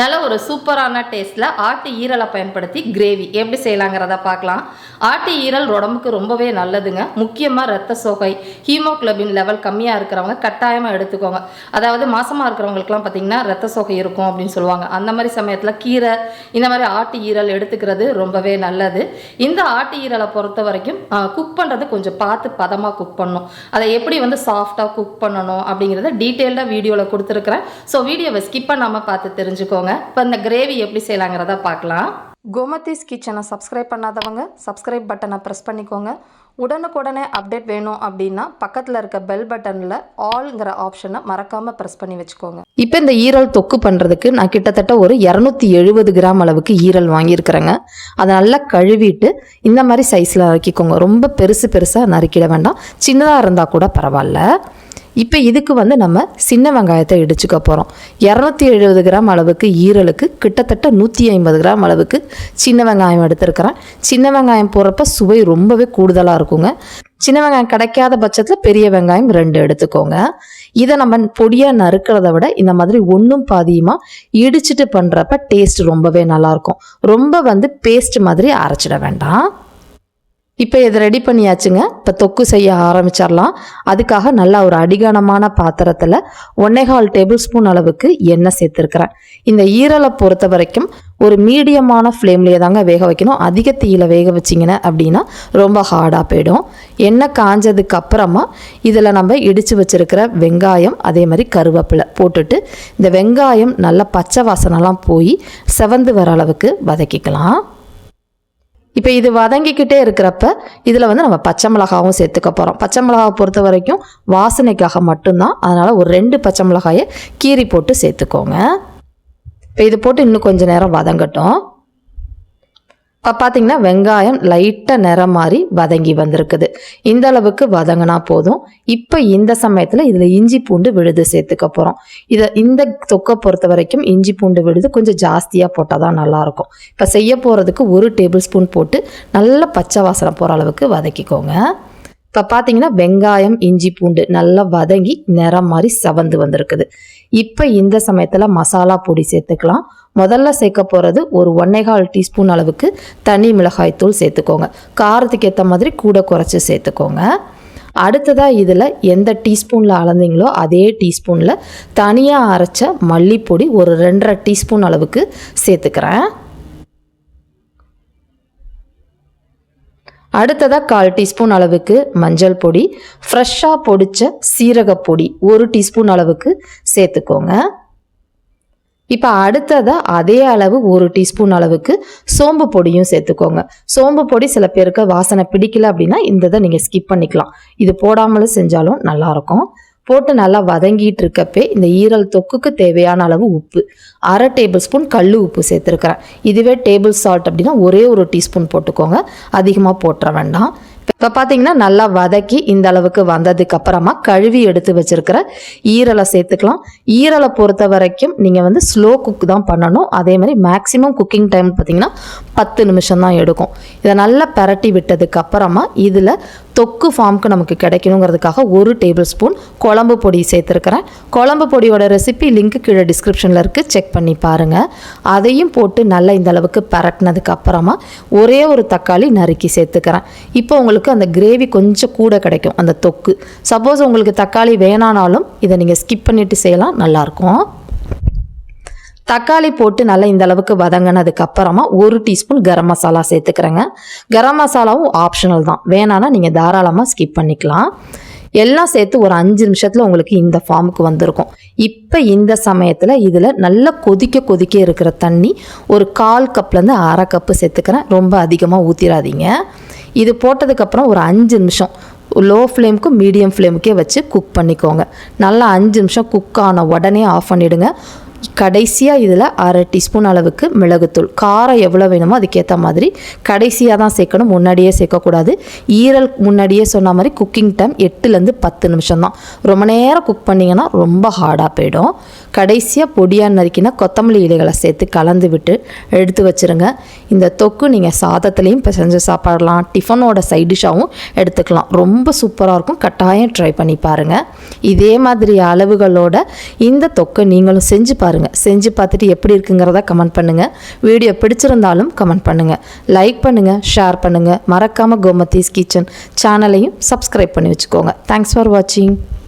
நல்ல ஒரு சூப்பரான டேஸ்ட்டில் ஆட்டு ஈரலை பயன்படுத்தி கிரேவி எப்படி செய்யலாங்கிறத பார்க்கலாம். ஆட்டு ஈரல் உடம்புக்கு ரொம்பவே நல்லதுங்க. முக்கியமாக ரத்த சோகை ஹீமோக்ளபின் லெவல் கம்மியாக இருக்கிறவங்க கட்டாயமாக எடுத்துக்கோங்க. அதாவது மாசமாக இருக்கிறவங்களுக்குலாம் பார்த்தீங்கன்னா ரத்த சோகை இருக்கும் அப்படின்னு சொல்லுவாங்க. அந்த மாதிரி சமயத்தில் கீரை இந்த மாதிரி ஆட்டு ஈரல் எடுத்துக்கிறது ரொம்பவே நல்லது. இந்த ஆட்டு ஈரலை பொறுத்த வரைக்கும் குக் பண்ணுறது கொஞ்சம் பார்த்து பதமாக குக் பண்ணணும். அதை எப்படி வந்து சாஃப்டாக குக் பண்ணணும் அப்படிங்கிறத டீட்டெயில்டாக வீடியோவில் கொடுத்துருக்குறேன். ஸோ வீடியோவை ஸ்கிப் பண்ணாமல் பார்த்து தெரிஞ்சுக்கோ தெரிஞ்சுக்கோங்க இப்போ இந்த கிரேவி எப்படி செய்யலாங்கிறத பார்க்கலாம். கோமதிஸ் கிச்சனை சப்ஸ்கிரைப் பண்ணாதவங்க சப்ஸ்கிரைப் பட்டனை ப்ரெஸ் பண்ணிக்கோங்க. உடனுக்குடனே அப்டேட் வேணும் அப்படின்னா பக்கத்தில் இருக்க பெல் பட்டனில் ஆல்ங்கிற ஆப்ஷனை மறக்காமல் ப்ரெஸ் பண்ணி வச்சுக்கோங்க. இப்போ இந்த ஈரல் தொக்கு பண்ணுறதுக்கு நான் கிட்டத்தட்ட ஒரு இரநூத்தி எழுபது கிராம் அளவுக்கு ஈரல் வாங்கியிருக்கிறேங்க. அதை நல்லா கழுவிட்டு இந்த மாதிரி சைஸில் நறுக்கிக்கோங்க ரொம்ப பெருசு பெருசாக நறுக்கிட வேண்டாம். சின்னதாக இருந்தால் கூட பரவாயில்ல. இப்போ இதுக்கு வந்து நம்ம சின்ன வெங்காயத்தை இடிச்சுக்க போகிறோம் இரநூத்தி எழுபது கிராம் அளவுக்கு ஈரலுக்கு கிட்டத்தட்ட நூற்றி ஐம்பது கிராம் அளவுக்கு சின்ன வெங்காயம் எடுத்துருக்கிறேன். சின்ன வெங்காயம் போடுறப்ப சுவை ரொம்பவே கூடுதலாக இருக்குங்க. சின்ன வெங்காயம் கிடைக்காத பட்சத்தில் பெரிய வெங்காயம் ரெண்டு எடுத்துக்கோங்க. இதை நம்ம பொடியாக நறுக்கிறத விட இந்த மாதிரி ஒன்றும் பாதியுமாக இடிச்சிட்டு பண்ணுறப்ப டேஸ்ட் ரொம்பவே நல்லாயிருக்கும் ரொம்ப வந்து பேஸ்ட் மாதிரி அரைச்சிட வேண்டாம். இப்போ இதை ரெடி பண்ணியாச்சுங்க. இப்போ தொக்கு செய்ய ஆரம்பிச்சிடலாம். அதுக்காக நல்லா ஒரு அடிகனமான பாத்திரத்தில் ஒன்னேகால் டேபிள் ஸ்பூன் அளவுக்கு எண்ணெய் சேர்த்துருக்குறேன். இந்த ஈரலை பொறுத்த வரைக்கும் ஒரு மீடியமான ஃப்ளேம்லேயே தாங்க வேக வைக்கணும். அதிக தீயில வேக வச்சிங்கன்னா அப்படின்னா ரொம்ப ஹார்டாக போயிடும். எண்ணெய் காஞ்சதுக்கு அப்புறமா இதில் நம்ம இடித்து வச்சுருக்கிற வெங்காயம் அதே மாதிரி கருவேப்பிலை போட்டுட்டு இந்த வெங்காயம் நல்லா பச்சை வாசனைலாம் போய் செவந்து வர அளவுக்கு வதக்கிக்கலாம். இப்போ இது வதங்கிக்கிட்டே இருக்கிறப்ப இதில் வந்து நம்ம பச்சை மிளகாவும் சேர்த்துக்க போகிறோம் பச்சை மிளகாவை பொறுத்த வரைக்கும் வாசனைக்காக மட்டும்தான். அதனால் ஒரு ரெண்டு பச்சை மிளகாயை கீறி போட்டு சேர்த்துக்கோங்க. இப்போ இது போட்டு இன்னும் கொஞ்சம் நேரம் வதங்கட்டும். பார்த்தீங்கன்னா வெங்காயம் லைட்டாக நிறம் மாதிரி வதங்கி வந்திருக்குது. இந்த அளவுக்கு வதங்கினா போதும். இப்போ இந்த சமயத்தில் இதில் இஞ்சி பூண்டு விழுது சேர்த்துக்க போகிறோம் இதை இந்த தொக்கை பொறுத்த வரைக்கும் இஞ்சி பூண்டு விழுது கொஞ்சம் ஜாஸ்தியாக போட்டால் தான் நல்லாயிருக்கும். இப்போ செய்ய போகிறதுக்கு ஒரு டேபிள் ஸ்பூன் போட்டு நல்லா பச்சை வாசனை போகிற அளவுக்கு வதக்கிக்கோங்க. இப்போ பார்த்தீங்கன்னா வெங்காயம் இஞ்சி பூண்டு நல்லா வதங்கி நிறம் மாதிரி செவந்து வந்திருக்குது. இப்போ இந்த சமயத்தில் மசாலா பொடி சேர்த்துக்கலாம். முதல்ல சேர்க்க போகிறது ஒரு ஒன்னேகால் டீஸ்பூன் அளவுக்கு தனி மிளகாய் தூள் சேர்த்துக்கோங்க. காரத்துக்கு ஏற்ற மாதிரி கூட குறைச்சி சேர்த்துக்கோங்க. அடுத்ததாக இதில் எந்த டீஸ்பூனில் அளந்தீங்களோ அதே டீஸ்பூனில் தனியாக அரைச்ச மல்லிப்பொடி ஒரு ரெண்டரை டீஸ்பூன் அளவுக்கு சேர்த்துக்கிறேன். அடுத்ததாக கால் டீஸ்பூன் அளவுக்கு மஞ்சள் பொடி ஃப்ரெஷ்ஷாக பொடிச்ச சீரகப்பொடி ஒரு டீஸ்பூன் அளவுக்கு சேர்த்துக்கோங்க. இப்போ அடுத்ததாக அதே அளவு ஒரு டீஸ்பூன் அளவுக்கு சோம்பு பொடியும் சேர்த்துக்கோங்க. சோம்பு பொடி சில பேருக்கு வாசனை பிடிக்கல அப்படின்னா இந்த இதை நீங்கள் ஸ்கிப் பண்ணிக்கலாம். இது போடாமலும் செஞ்சாலும் நல்லாயிருக்கும் போட்டு நல்லா வதங்கிட்டு இருக்கப்பே இந்த ஈரல் தொக்குக்கு தேவையான அளவு உப்பு. அரை டேபிள் ஸ்பூன் கல் உப்பு சேர்த்துருக்குறேன். இதுவே டேபிள் சால்ட் அப்படின்னா ஒரே ஒரு டீஸ்பூன் போட்டுக்கோங்க. அதிகமாக போட்டுற வேண்டாம். இப்போ பார்த்தீங்கன்னா நல்லா வதக்கி இந்த அளவுக்கு வந்ததுக்கு அப்புறமா கழுவி எடுத்து வச்சிருக்கிற ஈரலை சேர்த்துக்கலாம். ஈரலை பொறுத்த வரைக்கும் நீங்கள் வந்து ஸ்லோ குக் தான் பண்ணணும். அதே மாதிரி மேக்ஸிமம் குக்கிங் டைம் பார்த்தீங்கன்னா பத்து நிமிஷம் தான் எடுக்கும். இதை நல்லா பரட்டி விட்டதுக்கு அப்புறமா இதில் தொக்கு ஃபார்முக்கு நமக்கு கிடைக்கணுங்கிறதுக்காக ஒரு டேபிள் ஸ்பூன் குழம்பு பொடி சேர்த்துருக்கிறேன். குழம்பு பொடியோட ரெசிபி லிங்க் கீழே டிஸ்கிரிப்ஷனில் இருக்குது செக் பண்ணி பாருங்கள் அதையும் போட்டு நல்லா இந்த அளவுக்கு பரட்டினதுக்கு அப்புறமா ஒரே ஒரு தக்காளி நறுக்கி சேர்த்துக்கிறேன். இப்போ உங்களுக்கு அந்த கிரேவி கொஞ்சம் கூட கிடைக்கும் அந்த தொக்கு. சப்போஸ் உங்களுக்கு தக்காளி வேணானாலும் இதை நீங்கள் ஸ்கிப் பண்ணிவிட்டு செய்யலாம் நல்லாயிருக்கும் தக்காளி போட்டு நல்லா இந்த அளவுக்கு வதங்கினதுக்கு அப்புறமா ஒரு டீஸ்பூன் கரம் மசாலா சேர்த்துக்கிறேங்க. கரம் மசாலாவும் ஆப்ஷனல் தான். வேணான்னா நீங்கள் தாராளமாக ஸ்கிப் பண்ணிக்கலாம். எல்லாம் சேர்த்து ஒரு அஞ்சு நிமிஷத்தில் உங்களுக்கு இந்த ஃபார்முக்கு வந்திருக்கும். இப்போ இந்த சமயத்தில் இதில் நல்லா கொதிக்க கொதிக்க இருக்கிற தண்ணி ஒரு கால் கப்லேருந்து அரை கப்பு சேர்த்துக்கிறேன். ரொம்ப அதிகமாக ஊற்றிடாதீங்க இது போட்டதுக்கப்புறம் ஒரு அஞ்சு நிமிஷம் லோ ஃப்ளேமுக்கு மீடியம் ஃப்ளேமுக்கே வச்சு குக் பண்ணிக்கோங்க. நல்லா அஞ்சு நிமிஷம் குக் ஆன உடனே ஆஃப் பண்ணிவிடுங்க கடைசியாக இதில் அரை டீஸ்பூன் அளவுக்கு மிளகுத்தூள். காரம் எவ்வளோ வேணுமோ அதுக்கேற்ற மாதிரி கடைசியாக தான் சேர்க்கணும். முன்னாடியே சேர்க்கக்கூடாது. ஈரல் முன்னாடியே சொன்ன மாதிரி குக்கிங் டைம் எட்டுலேருந்து பத்து நிமிஷம் தான் ரொம்ப நேரம் குக் பண்ணிங்கன்னா ரொம்ப ஹார்டாக போயிடும். கடைசியாக பொடியாக நறுக்கினா கொத்தமல்லி இலைகளை சேர்த்து கலந்து விட்டு எடுத்து வச்சுருங்க. இந்த தொக்கு நீங்கள் சாதத்துலேயும் பிசைஞ்சு சாப்பிடலாம். டிஃபனோட சைடிஷாகவும் எடுத்துக்கலாம். ரொம்ப சூப்பராக இருக்கும். கட்டாயம் ட்ரை பண்ணி பாருங்கள் இதே மாதிரி அளவுகளோட இந்த தொக்கை நீங்களும் செஞ்சு பாருங்கள் செஞ்சு பார்த்துட்டு எப்படி இருக்குங்கிறத கமெண்ட் பண்ணுங்கள் வீடியோ பிடிச்சிருந்தாலும் கமெண்ட் பண்ணுங்கள் லைக் பண்ணுங்கள் ஷேர் பண்ணுங்கள் மறக்காமல் கோமதீஸ் கிச்சன் சேனலையும் சப்ஸ்கிரைப் பண்ணி வச்சுக்கோங்க. தேங்க்ஸ் ஃபார் வாட்சிங்